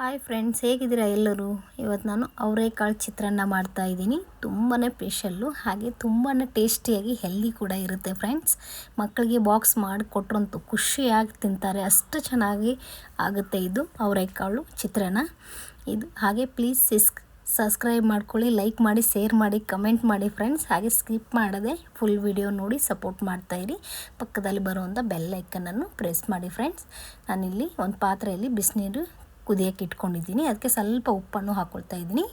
Hi friends ಹೇಗಿದ್ದೀರಾ ಎಲ್ಲರೂ? ಇವತ್ತು ನಾನು ಅವರೆಕಾಳು ಚಿತ್ರಾನ್ನ ಮಾಡ್ತಾ ಇದ್ದೀನಿ. ತುಂಬಾ ಸ್ಪೆಷಲ್ಲು ಹಾಗೆ ತುಂಬಾ ಟೇಸ್ಟಿಯಾಗಿ ಹೆಲ್ದಿ ಕೂಡ ಇರುತ್ತೆ ಫ್ರೆಂಡ್ಸ್ ಮಕ್ಕಳಿಗೆ ಬಾಕ್ಸ್ ಮಾಡಿ ಕೊಟ್ರಂತೂ ಖುಷಿಯಾಗಿ ತಿಂತಾರೆ. ಅಷ್ಟು ಚೆನ್ನಾಗಿ ಆಗುತ್ತೆ ಇದು ಅವರೆಕಾಳು ಚಿತ್ರಾನ್ನ. ಇದು ಹಾಗೆ ಪ್ಲೀಸ್ ಸಿಸ್ ಸಬ್ಸ್ಕ್ರೈಬ್ ಮಾಡ್ಕೊಳ್ಳಿ ಲೈಕ್ ಮಾಡಿ ಶೇರ್ ಮಾಡಿ ಕಮೆಂಟ್ ಮಾಡಿ ಫ್ರೆಂಡ್ಸ್ ಹಾಗೆ ಸ್ಕಿಪ್ ಮಾಡದೆ ಫುಲ್ ವಿಡಿಯೋ ನೋಡಿ ಸಪೋರ್ಟ್ ಮಾಡ್ತಾಯಿರಿ ಪಕ್ಕದಲ್ಲಿ ಬರುವಂಥ ಬೆಲ್ ಐಕನನ್ನು ಪ್ರೆಸ್ ಮಾಡಿ ಫ್ರೆಂಡ್ಸ್ ನಾನಿಲ್ಲಿ ಒಂದು ಪಾತ್ರೆಯಲ್ಲಿ ಬಿಸಿನೀರು ಕುದಿಯೋಕೆ ಇಟ್ಕೊಂಡಿದ್ದೀನಿ. ಅದಕ್ಕೆ ಸ್ವಲ್ಪ ಉಪ್ಪನ್ನು ಹಾಕ್ಕೊಳ್ತಾ ಇದ್ದೀನಿ.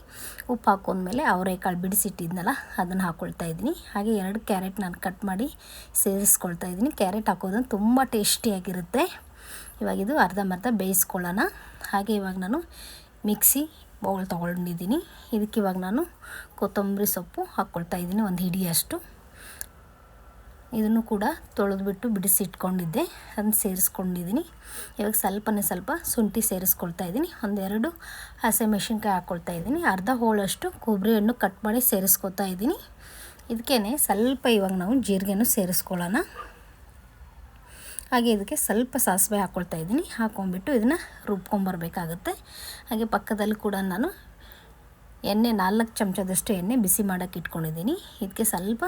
ಉಪ್ಪು ಹಾಕೊಂಡ್ಮೇಲೆ ಅವರೆಕಾಳು ಬಿಡಿಸಿಟ್ಟಿದ್ನಲ್ಲ, ಅದನ್ನು ಹಾಕ್ಕೊಳ್ತಾ ಇದ್ದೀನಿ. ಹಾಗೆ ಎರಡು ಕ್ಯಾರೆಟ್ ನಾನು ಕಟ್ ಮಾಡಿ ಸೇರಿಸ್ಕೊಳ್ತಾ ಇದ್ದೀನಿ. ಕ್ಯಾರೆಟ್ ಹಾಕೋದ್ರಿಂದ ತುಂಬ ಟೇಸ್ಟಿಯಾಗಿರುತ್ತೆ ಇವಾಗ ಇದು ಅರ್ಧಂಬರ್ಧ ಬೇಯಿಸ್ಕೊಳ್ಳೋಣ. ಹಾಗೆ ಇವಾಗ ನಾನು ಮಿಕ್ಸಿ ಬೌಲ್ ತೊಗೊಂಡಿದ್ದೀನಿ. ಇದಕ್ಕೆ ಇವಾಗ ನಾನು ಕೊತ್ತಂಬರಿ ಸೊಪ್ಪು ಹಾಕ್ಕೊಳ್ತಾ ಇದ್ದೀನಿ, ಒಂದು ಹಿಡಿಯಷ್ಟು. ಇದನ್ನು ಕೂಡ ತೊಳೆದ್ಬಿಟ್ಟು ಬಿಡಿಸಿಟ್ಕೊಂಡಿದ್ದೆ. ಅದನ್ನು ಸೇರಿಸ್ಕೊಂಡಿದ್ದೀನಿ. ಇವಾಗ ಸ್ವಲ್ಪನೇ ಸ್ವಲ್ಪ ಶುಂಠಿ ಸೇರಿಸ್ಕೊಳ್ತಾ ಇದ್ದೀನಿ. ಒಂದೆರಡು ಹಸಿಮೆಣ್ಸಿನ್ಕಾಯಿ ಹಾಕ್ಕೊಳ್ತಾ ಇದ್ದೀನಿ. ಅರ್ಧ ಹೋಳಷ್ಟು ಕೊಬ್ಬರಿ ಹಣ್ಣು ಕಟ್ ಮಾಡಿ ಸೇರಿಸ್ಕೊತಾ ಇದ್ದೀನಿ. ಇದಕ್ಕೇ ಸ್ವಲ್ಪ ಇವಾಗ ನಾವು ಜೀರಿಗೆನೂ ಸೇರಿಸ್ಕೊಳ್ಳೋಣ. ಹಾಗೆ ಇದಕ್ಕೆ ಸ್ವಲ್ಪ ಸಾಸಿವೆ ಹಾಕ್ಕೊಳ್ತಾ ಇದ್ದೀನಿ. ಹಾಕ್ಕೊಂಬಿಟ್ಟು ಇದನ್ನು ರುಬ್ಕೊಂಬರ್ಬೇಕಾಗುತ್ತೆ. ಹಾಗೆ ಪಕ್ಕದಲ್ಲಿ ಕೂಡ ನಾನು ಎಣ್ಣೆ ನಾಲ್ಕು ಚಮಚದಷ್ಟು ಎಣ್ಣೆ ಬಿಸಿ ಮಾಡೋಕ್ಕೆ ಇಟ್ಕೊಂಡಿದ್ದೀನಿ. ಇದಕ್ಕೆ ಸ್ವಲ್ಪ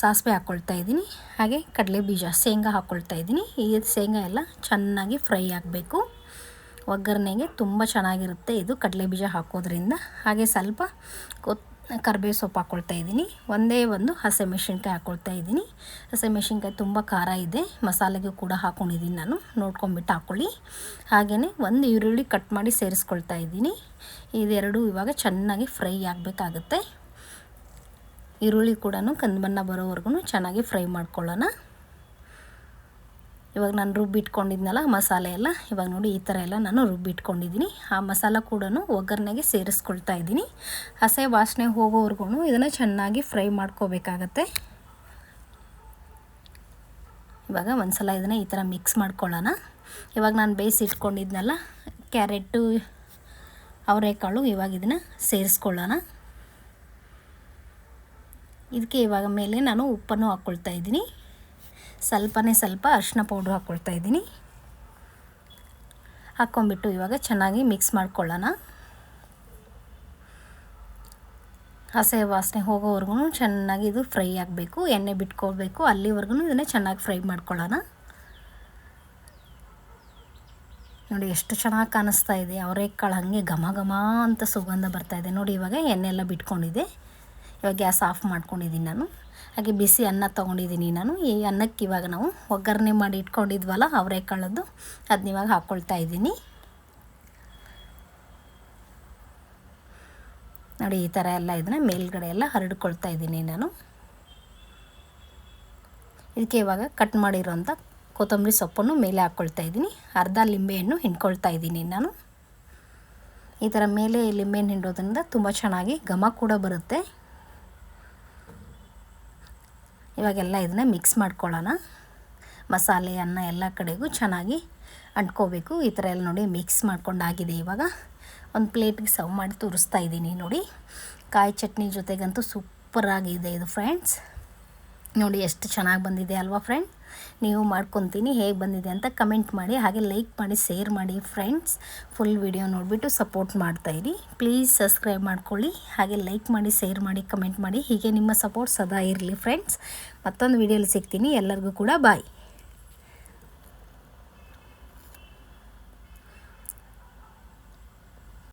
ಸಾಸಿವೆ ಹಾಕ್ಕೊಳ್ತಾ ಇದ್ದೀನಿ. ಹಾಗೆ ಕಡಲೆ ಬೀಜ, ಶೇಂಗಾ ಹಾಕ್ಕೊಳ್ತಾ ಇದ್ದೀನಿ. ಈ ಶೇಂಗಾ ಎಲ್ಲ ಚೆನ್ನಾಗಿ ಫ್ರೈ ಆಗಬೇಕು. ಒಗ್ಗರಣೆಗೆ ತುಂಬ ಚೆನ್ನಾಗಿರುತ್ತೆ ಇದು ಕಡಲೆ ಬೀಜ ಹಾಕೋದ್ರಿಂದ. ಹಾಗೆ ಸ್ವಲ್ಪ ಕೊತ್ ಕರ್ಬೇವು ಸೊಪ್ಪು ಹಾಕ್ಕೊಳ್ತಾ ಇದ್ದೀನಿ. ಒಂದೇ ಒಂದು ಹಸಿಮೆಣ್ಸಿನ್ಕಾಯಿ ಹಾಕ್ಕೊಳ್ತಾ ಇದ್ದೀನಿ. ಹಸಿಮೆಣ್ಸಿನ್ಕಾಯಿ ತುಂಬ ಖಾರ ಇದೆ. ಮಸಾಲೆಗೆ ಕೂಡ ಹಾಕ್ಕೊಂಡಿದ್ದೀನಿ ನಾನು. ನೋಡ್ಕೊಂಬಿಟ್ಟು ಹಾಕ್ಕೊಳ್ಳಿ ಹಾಗೆಯೇ ಒಂದು ಈರುಳ್ಳಿ ಕಟ್ ಮಾಡಿ ಸೇರಿಸ್ಕೊಳ್ತಾ ಇದ್ದೀನಿ. ಇದೆರಡು ಇವಾಗ ಚೆನ್ನಾಗಿ ಫ್ರೈ ಆಗಬೇಕಾಗುತ್ತೆ. ಈರುಳ್ಳಿ ಕೂಡ ಕಂದು ಬಣ್ಣ ಬರೋವರೆಗೂ ಚೆನ್ನಾಗಿ ಫ್ರೈ ಮಾಡ್ಕೊಳ್ಳೋಣ. ಇವಾಗ ನಾನು ರುಬ್ಬಿಟ್ಕೊಂಡಿದ್ನಲ್ಲ ಮಸಾಲೆ ಎಲ್ಲ, ಇವಾಗ ನೋಡಿ ಈ ಥರ ಎಲ್ಲ ನಾನು ರುಬ್ಬಿಟ್ಕೊಂಡಿದ್ದೀನಿ. ಆ ಮಸಾಲ ಕೂಡ ಒಗ್ಗರಣೆಗೆ ಸೇರಿಸ್ಕೊಳ್ತಾ ಇದ್ದೀನಿ. ಹಸೆ ವಾಸನೆ ಹೋಗೋವರೆಗೂ ಇದನ್ನು ಚೆನ್ನಾಗಿ ಫ್ರೈ ಮಾಡ್ಕೋಬೇಕಾಗತ್ತೆ. ಇವಾಗ ಒಂದು ಸಲ ಇದನ್ನು ಈ ಥರ ಮಿಕ್ಸ್ ಮಾಡ್ಕೊಳ್ಳೋಣ. ಇವಾಗ ನಾನು ಬೇಯಿಸಿಟ್ಕೊಂಡಿದ್ನಲ್ಲ ಕ್ಯಾರೆಟು ಅವರೆಕಾಳು ಇವಾಗ ಇದನ್ನು ಸೇರಿಸ್ಕೊಳ್ಳೋಣ. ಇದಕ್ಕೆ ಇವಾಗ ಮೇಲೆ ನಾನು ಉಪ್ಪನ್ನು ಹಾಕ್ಕೊಳ್ತಾ ಇದ್ದೀನಿ. ಸ್ವಲ್ಪನೇ ಸ್ವಲ್ಪ ಅರಿಶಿನ ಪೌಡ್ರ್ ಹಾಕ್ಕೊಳ್ತಾ ಇದ್ದೀನಿ. ಹಾಕ್ಕೊಂಬಿಟ್ಟು ಇವಾಗ ಚೆನ್ನಾಗಿ ಮಿಕ್ಸ್ ಮಾಡ್ಕೊಳ್ಳೋಣ. ಹಸೆ ವಾಸನೆ ಹೋಗೋವರೆಗೂ ಚೆನ್ನಾಗಿ ಇದು ಫ್ರೈ ಆಗಬೇಕು, ಎಣ್ಣೆ ಬಿಟ್ಕೊಳ್ಬೇಕು, ಅಲ್ಲಿವರೆಗೂ ಇದನ್ನೇ ಚೆನ್ನಾಗಿ ಫ್ರೈ ಮಾಡ್ಕೊಳ್ಳೋಣ. ನೋಡಿ ಎಷ್ಟು ಚೆನ್ನಾಗಿ ಕಾಣಿಸ್ತಾ ಇದೆ ಅವರೇಕಾಳು ಹಾಗೆ ಘಮ ಘಮ ಅಂತ ಸುಗಂಧ ಬರ್ತಾ ಇದೆ. ನೋಡಿ ಇವಾಗ ಎಣ್ಣೆ ಎಲ್ಲ ಬಿಟ್ಕೊಂಡಿದೆ. ಇವಾಗ ಗ್ಯಾಸ್ ಆಫ್ ಮಾಡ್ಕೊಂಡಿದ್ದೀನಿ ನಾನು. ಹಾಗೆ ಬಿಸಿ ಅನ್ನ ತೊಗೊಂಡಿದ್ದೀನಿ ನಾನು. ಈ ಅನ್ನಕ್ಕೆ ಇವಾಗ ನಾವು ಒಗ್ಗರಣೆ ಮಾಡಿ ಇಟ್ಕೊಂಡಿದ್ವಲ್ಲ ಅವರೆಕಾಳದ್ದು ಅದನ್ನ ಇವಾಗ ಹಾಕ್ಕೊಳ್ತಾ ಇದ್ದೀನಿ. ನೋಡಿ, ಈ ಥರ ಎಲ್ಲ ಇದನ್ನ ಮೇಲ್ಗಡೆ ಎಲ್ಲ ಹರಡ್ಕೊಳ್ತಾ ಇದ್ದೀನಿ ನಾನು. ಇದಕ್ಕೆ ಇವಾಗ ಕಟ್ ಮಾಡಿರೋಂಥ ಕೊತ್ತಂಬರಿ ಸೊಪ್ಪನ್ನು ಮೇಲೆ ಹಾಕ್ಕೊಳ್ತಾ ಇದ್ದೀನಿ. ಅರ್ಧ ಲಿಂಬೆಹಣ್ಣು ಹಿಂಡ್ಕೊಳ್ತಾ ಇದ್ದೀನಿ ನಾನು. ಈ ಥರ ಮೇಲೆ ಲಿಂಬೆಹಣ್ಣು ಹಿಂಡೋದ್ರಿಂದ ತುಂಬ ಚೆನ್ನಾಗಿ ಘಮ ಕೂಡ ಬರುತ್ತೆ. ಇವಾಗೆಲ್ಲ ಇದನ್ನ ಮಿಕ್ಸ್ ಮಾಡ್ಕೊಳ್ಳೋಣ. ಮಸಾಲೆ, ಅನ್ನ ಎಲ್ಲ ಕಡೆಗೂ ಚೆನ್ನಾಗಿ ಅಂಟ್ಕೋಬೇಕು. ಈ ಥರ ಎಲ್ಲ ನೋಡಿ ಮಿಕ್ಸ್ ಮಾಡ್ಕೊಂಡಾಗಿದೆ ಇವಾಗ. ಒಂದು ಪ್ಲೇಟಿಗೆ ಸರ್ವ್ ಮಾಡಿ ತೋರಿಸ್ತಾ ಇದ್ದೀನಿ ನೋಡಿ. ಕಾಯಿ ಚಟ್ನಿ ಜೊತೆಗಂತೂ ಸೂಪರಾಗಿದೆ ಇದು ಫ್ರೆಂಡ್ಸ್ ನೋಡಿ ಎಷ್ಟು ಚೆನ್ನಾಗಿ ಬಂದಿದೆ ಅಲ್ವಾ ಫ್ರೆಂಡ್ ನೀವು ಮಾಡ್ಕೊತೀನಿ, ಹೇಗೆ ಬಂದಿದೆ ಅಂತ ಕಮೆಂಟ್ ಮಾಡಿ, ಹಾಗೆ ಲೈಕ್ ಮಾಡಿ, ಶೇರ್ ಮಾಡಿ ಫ್ರೆಂಡ್ಸ್. ಫುಲ್ ವಿಡಿಯೋ ನೋಡಿಬಿಟ್ಟು ಸಪೋರ್ಟ್ ಮಾಡ್ತಾಯಿರಿ ಪ್ಲೀಸ್ ಸಬ್ಸ್ಕ್ರೈಬ್ ಮಾಡ್ಕೊಳ್ಳಿ, ಹಾಗೆ ಲೈಕ್ ಮಾಡಿ, ಶೇರ್ ಮಾಡಿ, ಕಮೆಂಟ್ ಮಾಡಿ. ಹೀಗೆ ನಿಮ್ಮ ಸಪೋರ್ಟ್ ಸದಾ ಇರಲಿ ಫ್ರೆಂಡ್ಸ್. ಮತ್ತೊಂದು ವಿಡಿಯೋಲಿ ಸಿಗ್ತೀನಿ. ಎಲ್ಲರಿಗೂ ಕೂಡ ಬಾಯ್